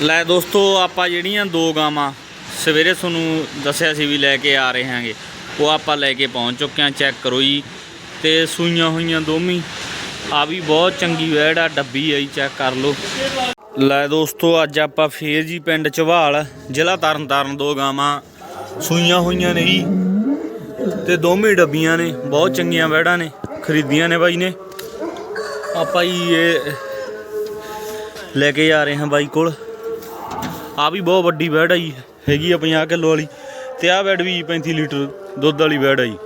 ਲੈ ਦੋਸਤੋ, ਆਪਾਂ ਜਿਹੜੀਆਂ ਦੋ ਗਾਵਾਂ ਸਵੇਰੇ ਤੁਹਾਨੂੰ ਦੱਸਿਆ ਸੀ ਵੀ ਲੈ ਕੇ ਆ ਰਹੇ ਹਾਂਗੇ, ਉਹ ਆਪਾਂ ਲੈ ਕੇ ਪਹੁੰਚ ਚੁੱਕੇ ਹਾਂ, ਚੈੱਕ ਕਰੋ ਜੀ। ਤੇ ਸੂਈਆਂ ਹੋਈਆਂ ਦੋਵੇਂ ਆ ਵੀ ਬਹੁਤ ਚੰਗੀ ਵੈੜ ਆ, ਡੱਬੀ ਆਈ ਚੈੱਕ ਕਰ ਲਓ। ਲੈ ਦੋਸਤੋ, ਅੱਜ ਆਪਾਂ ਫੇਰ ਜੀ ਪਿੰਡ ਚਵਾਲ ਜ਼ਿਲ੍ਹਾ ਤਰਨਤਾਰਨ ਦੋ ਗਾਵਾਂ, ਸੂਈਆਂ ਹੋਈਆਂ ਨੇ ਜੀ। ਤੇ ਦੋਵੇਂ ਡੱਬੀਆਂ ਨੇ, ਬਹੁਤ ਚੰਗੀਆਂ ਵੈੜਾਂ ਨੇ, ਖਰੀਦੀਆਂ ਨੇ ਬਾਈ ਨੇ। ਆਪਾਂ ਜੀ ਇਹ ਲੈ ਕੇ ਜਾ ਰਹੇ ਹਾਂ ਬਾਈ ਕੋਲ। ਆ ਵੀ ਬਹੁਤ ਵੱਡੀ ਬੈਡ ਆ ਜੀ, ਹੈਗੀ ਆ 50 ਕਿਲੋ ਵਾਲੀ ਤੇ ਆ ਬੈਡ ਵੀ 35 ਲੀਟਰ ਦੁੱਧ ਵਾਲੀ ਬੈਡ ਆ ਜੀ।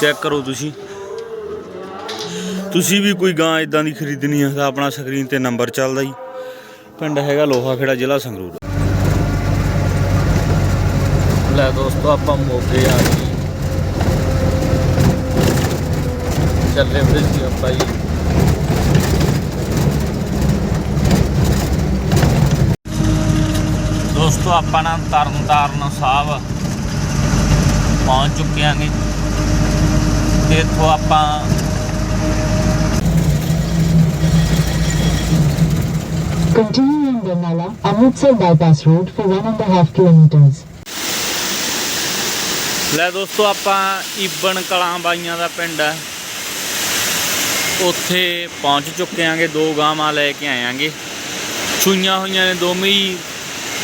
ਚੈੱਕ ਕਰੋ ਤੁਸੀਂ। ਤੁਸੀਂ ਵੀ ਕੋਈ ਗਾਂ ਇਦਾਂ ਦੀ ਖਰੀਦਣੀ ਆ ਤਾਂ ਆਪਣਾ ਸਕਰੀਨ ਤੇ ਨੰਬਰ ਚੱਲਦਾ ਜੀ। ਪਿੰਡ ਹੈਗਾ ਲੋਹਾ ਖੇੜਾ ਜ਼ਿਲ੍ਹਾ ਸੰਗਰੂਰ। ਲੈ ਦੋਸਤੋ, ਆਪਾਂ ਮੋਗੇ ਆ ਗਏ। ਚੱਲੇ ਫਿਰ ਜੀ ਆਪਾਂ ਜੀ। ਦੋਸਤੋ ਆਪਾਂ ਨਾ ਤਰਨ ਤਾਰਨ ਸਾਹਿਬ ਪਹੁੰਚ ਚੁੱਕੇ ਆਂਗੇ। ਤੇ ਇੱਥੋਂ ਆਪਾਂ Continuing Barnala, Amritsar bypass road for one and a half kilometers. ਲੈ ਦੋਸਤੋ ਆਪਾਂ ਇਬਨ ਕਲਾਂ ਬਾਈਆਂ ਦਾ ਪਿੰਡ ਹੈ ਉੱਥੇ ਪਹੁੰਚ ਚੁੱਕੇ ਆਂਗੇ ਦੋ ਗਾਵਾਂ ਲੈ ਕੇ ਆਇਆਂਗੇ ਛੂਈਆਂ ਹੋਈਆਂ ਨੇ ਦੋਵੇਂ ਹੀ।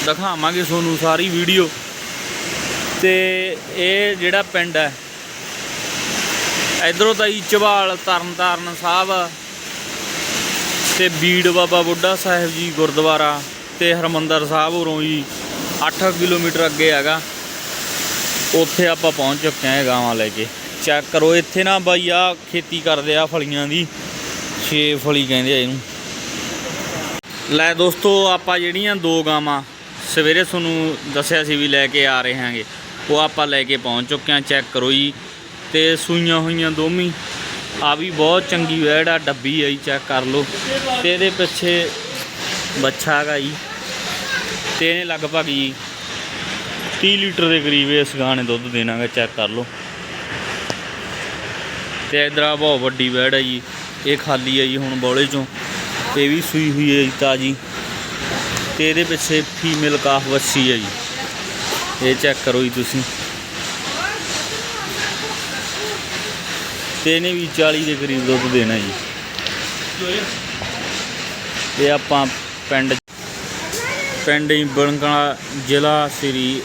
ਦਿਖਾਵਾਂਗੇ ਤੁਹਾਨੂੰ ਸਾਰੀ ਵੀਡੀਓ। ਤੇ ਇਹ ਜਿਹੜਾ ਪਿੰਡ ਹੈ, ਇਧਰੋਂ ਤਾਂ ਜੀ ਝਵਾਲ ਤਰਨਤਾਰਨ ਸਾਹਿਬ ਤੇ ਬੀੜ ਬਾਬਾ ਬੁੱਢਾ ਸਾਹਿਬ ਜੀ ਗੁਰਦੁਆਰਾ ਤੇ ਹਰਮੰਦਰ ਸਾਹਿਬ ਉਰੋਂ ਜੀ 8 ਕਿਲੋਮੀਟਰ ਅੱਗੇ ਹੈਗਾ। ਉੱਥੇ ਆਪਾਂ ਪਹੁੰਚ ਚੁੱਕੇ ਹਾਂ ਗਾਵਾਂ ਲੈ ਕੇ। ਚੈੱਕ ਕਰੋ, ਇੱਥੇ ਨਾ ਬਾਈ ਆ ਖੇਤੀ ਕਰਦੇ ਆ ਫਲੀਆਂ ਦੀ। ਛੇ ਫਲੀ ਕਹਿੰਦੇ ਆ ਇਹਨੂੰ। ਲੈ ਦੋਸਤੋ, ਆਪਾਂ ਜਿਹੜੀਆਂ ਦੋ ਗਾਵਾਂ ਸਵੇਰੇ ਤੁਹਾਨੂੰ ਦੱਸਿਆ ਸੀ ਵੀ ਲੈ ਕੇ ਆ ਰਹੇ ਹਾਂਗੇ। ਉਹ ਆਪਾਂ ਲੈ ਕੇ ਪਹੁੰਚ ਚੁੱਕੇ ਹਾਂ ਚੈੱਕ ਕਰੋ ਜੀ। ਤੇ ਸੂਈਆਂ ਹੋਈਆਂ ਦੋਵੇਂ। ਆ ਵੀ ਬਹੁਤ ਚੰਗੀ ਵੈੜ ਆ, ਡੱਬੀ ਆਈ ਚੈੱਕ ਕਰ ਲਓ। ਤੇ ਇਹਦੇ ਪਿੱਛੇ ਬੱਚਾ ਹੈਗਾ ਜੀ। ਤੇ ਇਹਨੇ ਲਗਭਗ ਜੀ 30 ਲੀਟਰ ਦੇ ਕਰੀਬ ਇਸ ਗਾਂ ਨੇ ਦੁੱਧ ਦੇਣਾਗਾ ਚੈੱਕ ਕਰ ਲਓ। ਤੇ ਇਧਰ ਆ ਬਹੁਤ ਵੱਡੀ ਵੈੜ ਹੈ ਜੀ। ਇਹ ਖਾਲੀ ਹੈ ਜੀ ਹੁਣ ਬੌਲੇ ਚੋਂ। ਇਹ ਵੀ ਸੂਈ ਹੋਈ ਹੈ ਜੀ ਤਾਜੀ। ਤੇ ਇਹਦੇ ਪਿੱਛੇ ਫੀਮੇਲ ਕਾਫ ਵੱਛੀ ਹੈ ਜੀ। ਇਹ ਚੈੱਕ ਕਰੋ ਜੀ ਤੁਸੀਂ। ਤੇ ਇਹਨੇ ਵੀ 40 ਦੇ ਕਰੀਬ ਦੁੱਧ ਦੇਣਾ ਜੀ। ਇਹ ਆਪਾਂ ਪਿੰਡ ਪਿੰਡ ਬਣਕਣਾ ਜ਼ਿਲ੍ਹਾ ਸ੍ਰੀ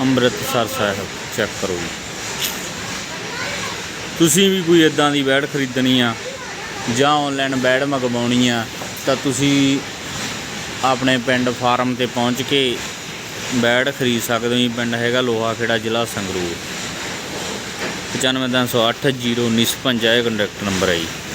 ਅੰਮ੍ਰਿਤਸਰ ਸਾਹਿਬ। ਚੈੱਕ ਕਰੋ ਜੀ। ਤੁਸੀਂ ਵੀ ਕੋਈ ਇਦਾਂ ਦੀ ਬੈਡ ਖਰੀਦਣੀ ਆ ਜਾਂ ਆਨਲਾਈਨ ਬੈਡ ਮੰਗਵਾਉਣੀ ਆ ਤਾਂ ਤੁਸੀਂ ਆਪਣੇ ਪਿੰਡ ਫਾਰਮ ਤੇ ਪਹੁੰਚ ਕੇ ਬੈਡ ਖਰੀਦ ਸਕਦੇ ਹੋ। ਜੀ ਪਿੰਡ ਹੈਗਾ ਲੋਹਾ ਖੇੜਾ ਜ਼ਿਲ੍ਹਾ ਸੰਗਰੂਰ। 9508 01955 ਇਹ ਕੰਟੈਕਟ ਨੰਬਰ ਹੈ ਜੀ।